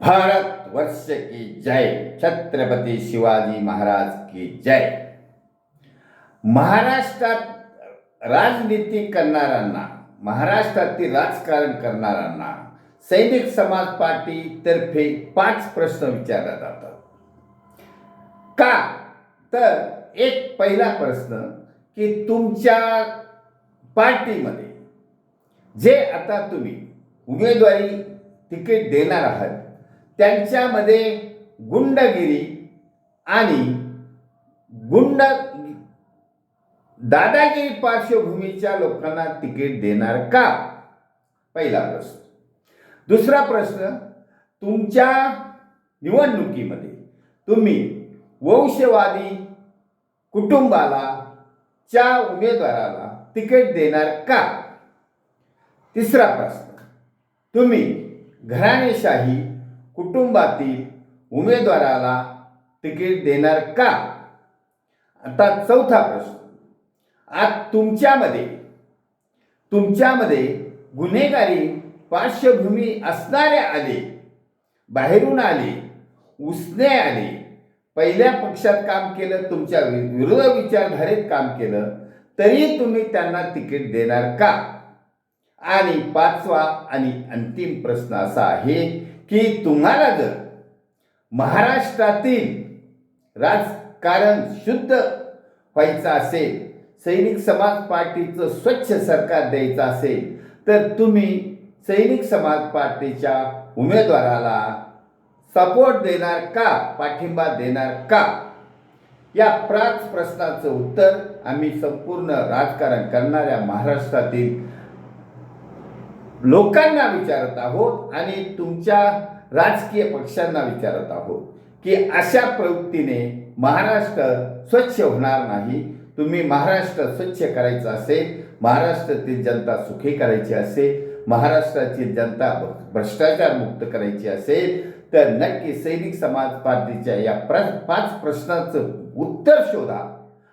भारत वर्ष की जय। छत्रपती शिवाजी महाराज की जय। महाराष्ट्रात राजनीती करणाऱ्यांना महाराष्ट्रातील राजकारण करणाऱ्यांना सैनिक समाज पार्टी तर्फे पाच प्रश्न विचारले जातात. का? तर एक पहिला प्रश्न की तुमच्या पार्टीमध्ये जे आता तुम्ही उमेदवारी तिकीट देणार आहात त्यांच्यामध्ये गुंडगिरी आणि गुंड दादागिरी पार्श्वभूमीच्या लोकांना तिकीट देणार का? पहिला प्रश्न. दुसरा प्रश्न तुमच्या निवडणुकीमध्ये तुम्ही वंशवादी कुटुंबाला च्या उमेदवाराला तिकीट देणार का? तिसरा प्रश्न तुम्ही घराणेशाही कुटुंबातील उमेदवाराला तिकीट देणार का? आता चौथा प्रश्न. आज तुमच्यामध्ये तुमच्यामध्ये गुन्हेगारी पार्श्वभूमी असणारे आले बाहेरून आले उसने आले पहिल्या पक्षात काम केलं तुमच्या विरुद्ध विरोध विचारधारेत काम केलं तरी तुम्ही त्यांना तिकीट देणार का? आणि पाचवा आणि अंतिम प्रश्न असा आहे की तुम्हाला जर महाराष्ट्रातील राजकारण शुद्ध व्हायचं असेल सैनिक समाज पार्टीचं स्वच्छ सरकार द्यायचं असेल तर तुम्ही सैनिक समाज पार्टीच्या उमेदवाराला सपोर्ट देणार का पाठिंबा देणार का? या पाच प्रश्नाचं उत्तर आम्ही संपूर्ण राजकारण करणाऱ्या महाराष्ट्रातील लोकांना विचारत आहोत आणि तुमच्या राजकीय पक्षांना विचारत आहोत की अशा प्रवृत्तीने महाराष्ट्र स्वच्छ होणार नाही. तुम्ही महाराष्ट्र स्वच्छ करायचं असेल महाराष्ट्रातील जनता सुखी करायची असेल महाराष्ट्राची जनता भ्रष्टाचार मुक्त करायची असेल तर नक्की सैनिक समाज पार्टीच्या या प्र पाच प्रश्नाचं उत्तर शोधा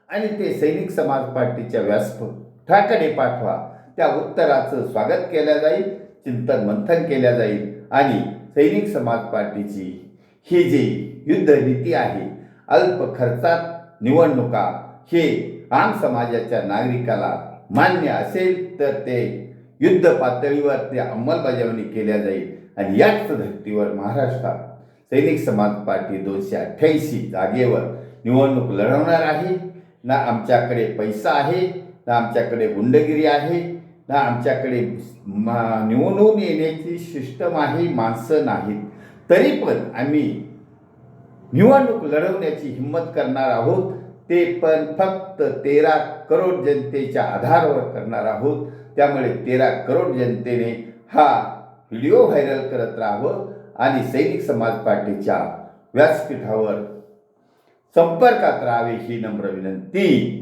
आणि ते सैनिक समाज पार्टीच्या व्यासपीठाकडे पाठवा. त्या उत्तराचं स्वागत केल्या जाईल चिंतन मंथन केल्या जाईल आणि सैनिक समाज पार्टीची ही जी युद्ध नीती आहे अल्प खर्चात निवडणुका हे आम समाजाच्या नागरिकाला मान्य असेल तर ते युद्ध पातळीवर ते अंमलबजावणी केल्या जाईल. आणि याच धर्तीवर महाराष्ट्रात सैनिक समाज पार्टी दोनशे अठ्ठ्याऐंशी जागेवर निवडणूक लढवणार आहे. ना आमच्याकडे पैसा आहे ना आमच्याकडे गुंडगिरी आहे. ना आमच्याकडे मा निवडून येण्याची सिस्टम आहे माणसं नाहीत. तरी पण आम्ही निवडणूक लढवण्याची हिंमत करणार आहोत. ते पण फक्त तेरा करोड जनतेच्या आधारावर करणार आहोत. त्यामुळे तेरा करोड जनतेने हा व्हिडिओ व्हायरल करत राहावं आणि सैनिक समाज पार्टीच्या व्यासपीठावर संपर्कात राहावे ही नम्र विनंती.